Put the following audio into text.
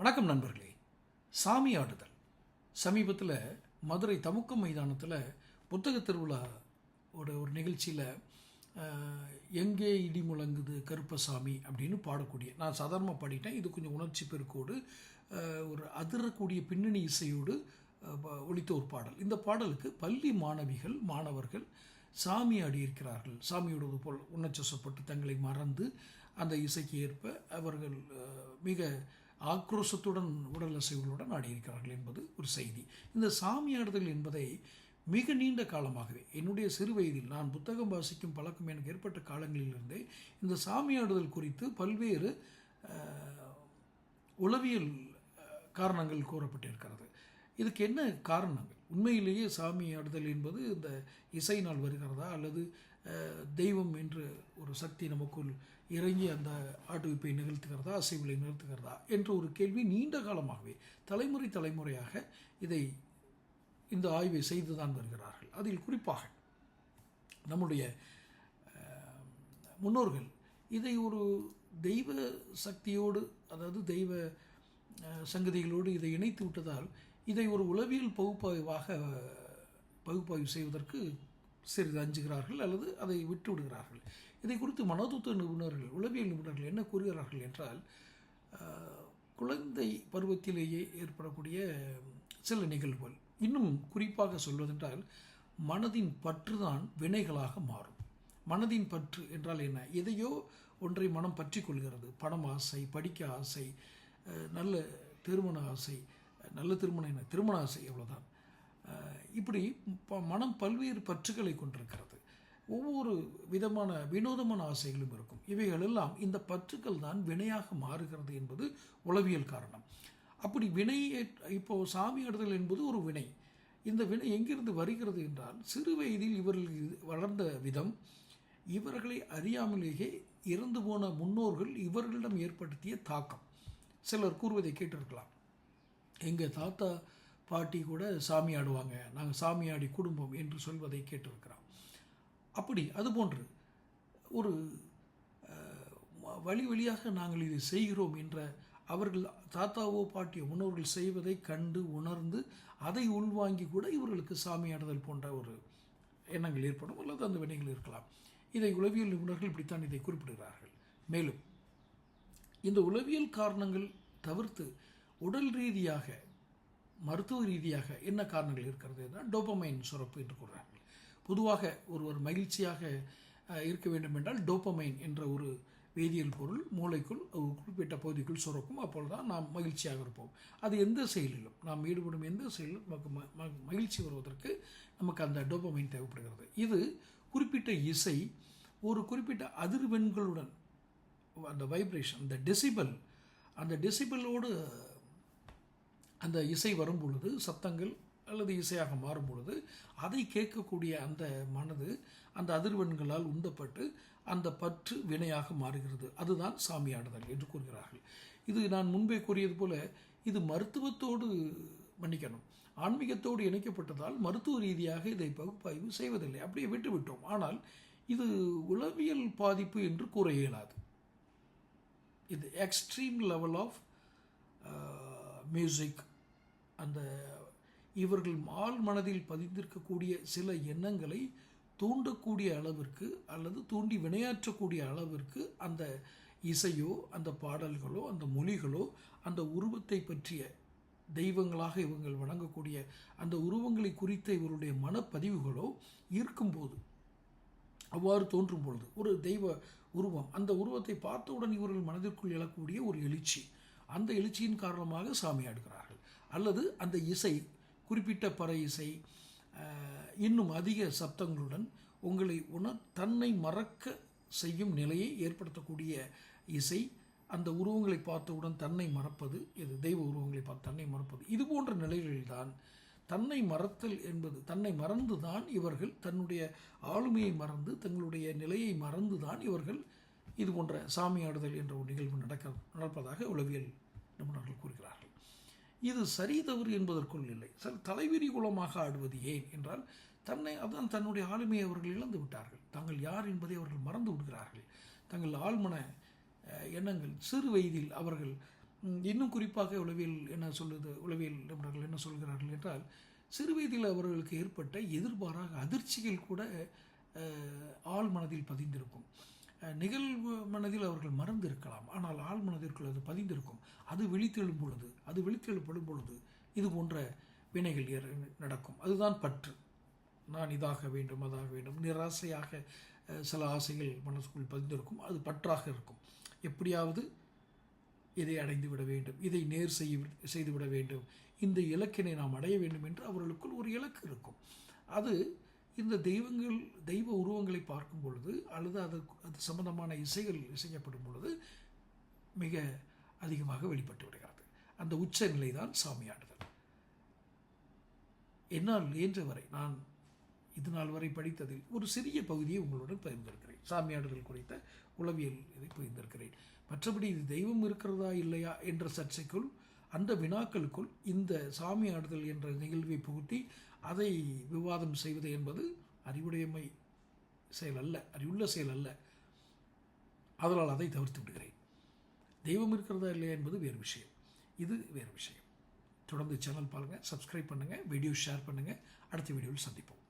வணக்கம் நண்பர்களே. சாமி ஆடுதல். சமீபத்தில் மதுரை தமுக்கம் மைதானத்தில் புத்தக திருவிழா ஓட ஒரு நிகழ்ச்சியில் எங்கே இடி முழங்குது கருப்பசாமி அப்படின்னு பாடக்கூடிய நான் சாதாரணமாக பாடிட்டேன் இது கொஞ்சம் உணர்ச்சி பெருக்கோடு ஒரு அதிரக்கூடிய பின்னணி இசையோடு ஒழித்த ஒரு பாடல். இந்த பாடலுக்கு பள்ளி மாணவிகள் மாணவர்கள் சாமி ஆடியிருக்கிறார்கள். சாமியோடது போல் உணர்ச்சசப்பட்டு தங்களை மறந்து அந்த இசைக்கு ஏற்ப அவர்கள் மிக ஆக்ரோஷத்துடன் உடல் அசைவுகளுடன் ஆடியிருக்கிறார்கள் என்பது ஒரு செய்தி. இந்த சாமி ஆடுதல் என்பதை மிக நீண்ட காலமாகவே என்னுடைய சிறு வயதில் நான் புத்தகம் வாசிக்கும் பழக்கம் எனக்கு ஏற்பட்ட காலங்களிலிருந்தே இந்த சாமி ஆடுதல் குறித்து பல்வேறு உளவியல் காரணங்கள் கூறப்பட்டிருக்கிறது. இதுக்கு என்ன காரணங்கள்? உண்மையிலேயே சாமி ஆடுதல் என்பது இந்த இசையினால் வருகிறதா? அல்லது தெய்வம் என்று ஒரு சக்தி நமக்குள் இறங்கி அந்த ஆட்டுவிப்பை நிகழ்த்துகிறதா அசைவுகளை நிகழ்த்துகிறதா என்ற ஒரு கேள்வி நீண்ட காலமாகவே தலைமுறை தலைமுறையாக இதை இந்த ஆய்வை செய்து தான் வருகிறார்கள். அதில் குறிப்பாக நம்முடைய முன்னோர்கள் இதை ஒரு தெய்வ சக்தியோடு அதாவது தெய்வ சங்கதிகளோடு இதை இணைத்து விட்டதால் இதை ஒரு உளவியல் பகுப்பாய்வாக பகுப்பாய்வு செய்வதற்கு சிறிது அஞ்சுகிறார்கள் அல்லது அதை விட்டு விடுகிறார்கள் இதை குறித்து மனோதத்துவ நிபுணர்கள் உளவியல் நிபுணர்கள் என்ன கூறுகிறார்கள் என்றால் குழந்தை பருவத்திலேயே ஏற்படக்கூடிய சில நிகழ்வுகள். இன்னும் குறிப்பாக சொல்வதென்றால் மனதின் பற்றுதான் வினைகளாக மாறும். மனதின் பற்று என்றால் என்ன? எதையோ ஒன்றை மனம் பற்றி கொள்கிறது. பணம் ஆசை படிக்க ஆசை நல்ல திருமண ஆசை நல்ல திருமணம் என்ன? திருமண ஆசை எவ்வளோதான் இப்படி ப- மனம் பல்வேறு பற்றுகளை கொண்டிருக்கிறது. ஒவ்வொரு விதமான வினோதமான ஆசைகளும் இருக்கும். இவைகளெல்லாம் இந்த பற்றுக்கள் தான் வினையாக மாறுகிறது என்பது உளவியல் காரணம். அப்படி வினை இப்போ சாமி ஆடுதல் என்பது ஒரு வினை. இந்த வினை எங்கிருந்து வருகிறது என்றால் சிறு வயதில் இவர்கள் வளர்ந்த விதம் இவர்களை அறியாமலேயே இறந்து போன முன்னோர்கள் இவர்களிடம் ஏற்படுத்திய தாக்கம். சிலர் கூறுவதை கேட்டிருக்கலாம். எங்கள் தாத்தா பாட்டி கூட சாமி ஆடுவாங்க. நாங்கள் சாமி ஆடி குடும்பம் என்று சொல்வதை கேட்டிருக்கிறோம் அப்படி அதுபோன்று ஒரு வழி வழியாக நாங்கள் இதை செய்கிறோம் என்ற அவர்கள் தாத்தாவோ பாட்டியோ முன்னோர்கள் செய்வதை கண்டு உணர்ந்து அதை உள்வாங்கி கூட இவர்களுக்கு சாமி ஆடுதல் போன்ற ஒரு எண்ணங்கள் ஏற்படும் அல்லது அந்த வினைகள் இருக்கலாம். இதை உளவியல் நிபுணர்கள் இப்படித்தான் இதை குறிப்பிடுகிறார்கள். மேலும் இந்த உளவியல் காரணங்கள் தவிர்த்து உடல் ரீதியாக மருத்துவ ரீதியாக என்ன காரணங்கள் இருக்கிறது என்றால் டோப்பமைன் சுரப்பு என்று கூறுகிறார்கள். பொதுவாக ஒருவர் மகிழ்ச்சியாக இருக்க வேண்டும் என்றால் டோப்பமைன் என்ற ஒரு வேதியியல் பொருள் மூளைக்குள் ஒரு குறிப்பிட்ட பகுதிக்குள் சுரக்கும். அப்பொழுதுதான் நாம் மகிழ்ச்சியாக இருப்போம். அது எந்த செயலிலும் நாம் ஈடுபடும் எந்த செயலிலும் நமக்கு ம- மகிழ்ச்சி வருவதற்கு நமக்கு அந்த டோப்பமைன் தேவைப்படுகிறது. இது குறிப்பிட்ட இசை ஒரு குறிப்பிட்ட அதிர்வெண்களுடன் அந்த வைப்ரேஷன் அந்த டெசிபல் அந்த டெசிபலோடு அந்த இசை வரும் பொழுது சத்தங்கள் அல்லது இசையாக மாறும் பொழுது அதை கேட்கக்கூடிய அந்த மனது அந்த அதிர்வெண்களால் உந்தப்பட்டு அந்த பற்று வினையாக மாறுகிறது. அதுதான் சாமியாடுதல் என்று கூறுகிறார்கள். இது நான் முன்பே கூறியது போல இது மருத்துவத்தோடு மன்னிக்கணும். ஆன்மீகத்தோடு இணைக்கப்பட்டதால் மருத்துவ ரீதியாக இதை பகுப்பாய்வு செய்வதில்லை. அப்படியே விட்டுவிட்டோம். ஆனால் இது உளவியல் பாதிப்பு என்று கூற இயலாது. இது எக்ஸ்ட்ரீம் லெவல் ஆஃப் மியூசிக் அந்த இவர்கள் ஆள் மனதில் பதிந்திருக்கக்கூடிய சில எண்ணங்களை தூண்டக்கூடிய அளவிற்கு அல்லது தூண்டி வினையாற்றக்கூடிய அளவிற்கு அந்த இசையோ அந்த பாடல்களோ அந்த மொழிகளோ அந்த உருவத்தை பற்றிய தெய்வங்களாக இவங்கள் வணங்கக்கூடிய அந்த உருவங்களை குறித்த இவருடைய மனப்பதிவுகளோ இருக்கும்போது அவ்வாறு தோன்றும் பொழுது ஒரு தெய்வ உருவம் அந்த உருவத்தை பார்த்தவுடன் இவர்கள் மனதிற்குள் எழக்கூடிய ஒரு எழுச்சி அந்த எழுச்சியின் காரணமாக சாமி ஆடுகிறார்கள் அல்லது அந்த இசை குறிப்பிட்ட பற இசை இன்னும் அதிக சப்தங்களுடன் உங்களை உண தன்னை மறக்க செய்யும் நிலையை ஏற்படுத்தக்கூடிய இசை அந்த உருவங்களை பார்த்தவுடன் தன்னை மறப்பது இது தெய்வ உருவங்களை பார்த்து தன்னை மறப்பது இது போன்ற நிலைகளில்தான் தன்னை மறத்தல் என்பது தன்னை மறந்து தான் இவர்கள் தன்னுடைய ஆளுமையை மறந்து தங்களுடைய நிலையை மறந்து தான் இவர்கள் இது போன்ற சாமியாடுதல் என்ற ஒரு நிகழ்வு நடக்க நடப்பதாக உளவியல் நிபுணர்கள் கூறுகிறார்கள். இது சரி தவறு என்பதற்குள் இல்லை. சில தலைவிரி குலமாக ஆடுவது ஏன் என்றால் தன்னை அதான் தன்னுடைய ஆளுமையை அவர்கள் இழந்து விட்டார்கள். தாங்கள் யார் என்பதை அவர்கள் மறந்து விடுகிறார்கள். தங்கள் ஆழ்மன எண்ணங்கள் சிறு வயதில் அவர்கள் இன்னும் குறிப்பாக உளவியல் என்ன சொல்லுது உளவியல் நிபுணர்கள் என்ன சொல்கிறார்கள் என்றால் சிறு வயதில் அவர்களுக்கு ஏற்பட்ட எதிர்பாராக அதிர்ச்சிகள் கூட ஆழ்மனதில் மனதில் பதிந்திருக்கும். நிகழ்வு மனதில் அவர்கள் மறந்திருக்கலாம். ஆனால் ஆழ் மனதிற்குள் அது பதிந்திருக்கும். அது விழித்தெழும் பொழுது அது விழித்தெழுப்படும் பொழுது இது போன்ற வினைகள் நடக்கும். அதுதான் பற்று. நான் இதாக வேண்டும் அதாக வேண்டும். நிராசையாக சில ஆசைகள் மனசுக்குள் பதிந்திருக்கும். அது பற்றாக இருக்கும். எப்படியாவது இதை அடைந்து விட வேண்டும். இதை நேர் செய்ய செய்து விட வேண்டும். இந்த இலக்கினை நாம் அடைய வேண்டும் என்று அவர்களுக்குள் ஒரு இலக்கு இருக்கும். அது இந்த தெய்வங்கள் தெய்வ உருவங்களை பார்க்கும் பொழுது அல்லது அது அது சம்பந்தமான இசைகள் இசைக்கப்படும் பொழுது மிக அதிகமாக வெளிப்பட்டு விடுகிறது அந்த உச்ச நிலை தான் சாமியாடுதல் என்னால் இயன்றவரை நான் இது நாள் வரை படித்ததில் ஒரு சிறிய பகுதியை உங்களுடன் பகிர்ந்திருக்கிறேன். சாமியாடுதல் குறித்த உளவியல் இதை பகிர்ந்திருக்கிறேன். மற்றபடி இது தெய்வம் இருக்கிறதா இல்லையா என்ற சர்ச்சைக்குள் அந்த வினாக்களுக்குள் இந்த சாமியாடுதல் என்ற நிகழ்வை புகுத்தி அதை விவாதம் செய்வது என்பது அறிவுடையமை செயல் அல்ல அறிவுள்ள செயல் அல்ல. அதனால் அதை தவிர்த்து விடுகிறேன். தெய்வம் இருக்கிறதா இல்லையா என்பது வேறு விஷயம். இது வேறு விஷயம். தொடர்ந்து சேனல் பாருங்கள் சப்ஸ்கிரைப் பண்ணுங்கள் வீடியோ ஷேர் பண்ணுங்கள் அடுத்த வீடியோவில் சந்திப்போம்.